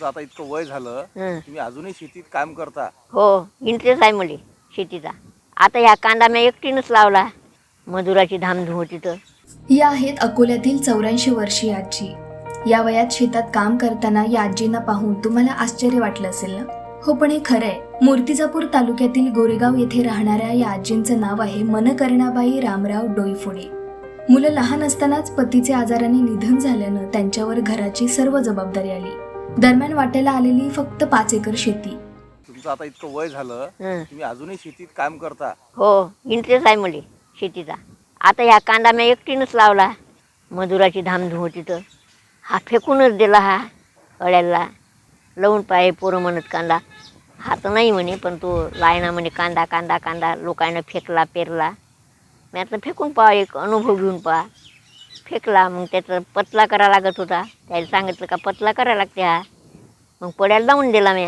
तुमचं आता इतकं वय झालं हं. तुम्ही अजूनही शेतीत काम करता. हो इंटरेस्ट आहे मुली शेतीचा. आता ह्या कांदा मी एकटीनंच लावला. मजुराची धामधूम होती तर. या आहेत अकोल्यातील चौऱ्याऐंशी वर्षीय आजी. या वयात शेतात काम करताना या आजींना पाहून तुम्हाला आश्चर्य वाटलं असेल ना? हो पण हे खरंय. मूर्तिजापूर तालुक्यातील गोरेगाव येथे राहणाऱ्या या आजींचं नाव आहे मनकर्णाबाई रामराव डोईफोडे. मुलं लहान असतानाच पतीचे आजाराने निधन झाल्यानं त्यांच्यावर घराची सर्व जबाबदारी आली. दरम्यान वाट्याला आलेली फक्त पाच एकर शेती. तुमचं आता इतकं वय झालं हं. तुम्ही अजूनही शेतीत काम करता. हो इंटरेस्ट आहे मुली शेतीचा. आता ह्या कांदा मी एकटीनंच लावला. मजुराची धामधूम होती तर हा फेकूनच दिला हा अड्याला लावून पाय पोरं म्हणत कांदा. हा तर नाही म्हणे पण तो लायना म्हणे कांदा कांदा कांदा. लोकांना फेकला पेरला. मी आता फेकून पहा एक अनुभव घेऊन पहा. फेकला मग त्याचा पतला करा लागत होता. त्याला सांगितलं का पतला करा लागते हा. मग पड्याला लावून दिला मी.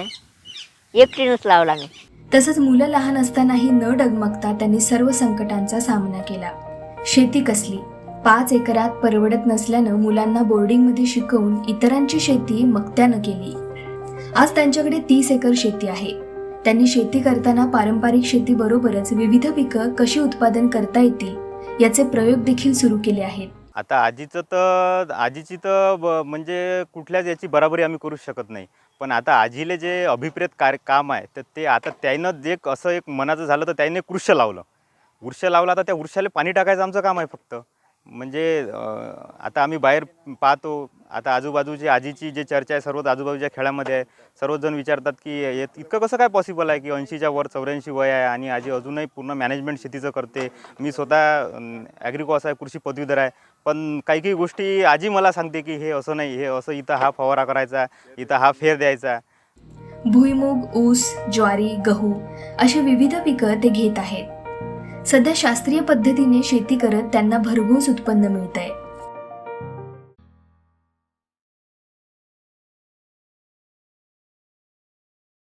एकटीनंच लावला मी. तसंच मुलं लहान असतानाही न डगमगता त्यांनी सर्व संकटांचा सामना केला. शेती कसली? पाच एकरात परवडत नसल्यानं मुलांना बोर्डिंगमध्ये शिकवून इतरांची शेती मक्त्यानं केली. आज त्यांच्याकडे तीस एकर शेती आहे. त्यांनी शेती करताना पारंपरिक शेतीबरोबरच विविध पिकं कशी उत्पादन करता येतील याचे प्रयोग देखील सुरू केले आहेत. आता आजीचं तर आजीची तर ब- म्हणजे कुठल्याच याची बराबरी आम्ही करू शकत नाही. पण आता आजीले जे अभिप्रेत कार्य काम आहे तर ते आता त्यानं जे एक असं एक मनाचं झालं तर त्याने वृक्ष लावलं. वृक्ष लावला तर त्या वृक्षाला पाणी टाकायचं आमचं काम आहे फक्त. म्हणजे अं, आता आम्ही बाहेर पाहतो आता आजूबाजूची आजीची जे चर्चा आहे सर्वच आजूबाजूच्या खेळामध्ये आहे सर्वजण विचारतात की हे इतकं कसं काय पॉसिबल आहे की ऐंशीच्या वर चौऱ्याऐंशी वय आहे आणि आजी अजूनही पूर्ण मॅनेजमेंट शेतीचं करते. मी स्वतः ॲग्रिकॉस आहे कृषी पदवीधर आहे. पण काही काही गोष्टी आजी मला सांगते की हे असं नाही हे असं इथं हा फवारा करायचा इथं हा फेर द्यायचा. भुईमूग ऊस ज्वारी गहू अशी विविध पिकं ते घेत आहेत. सध्या शास्त्रीय पद्धतीने शेती करत त्यांना भरघोस उत्पन्न मिळत आहे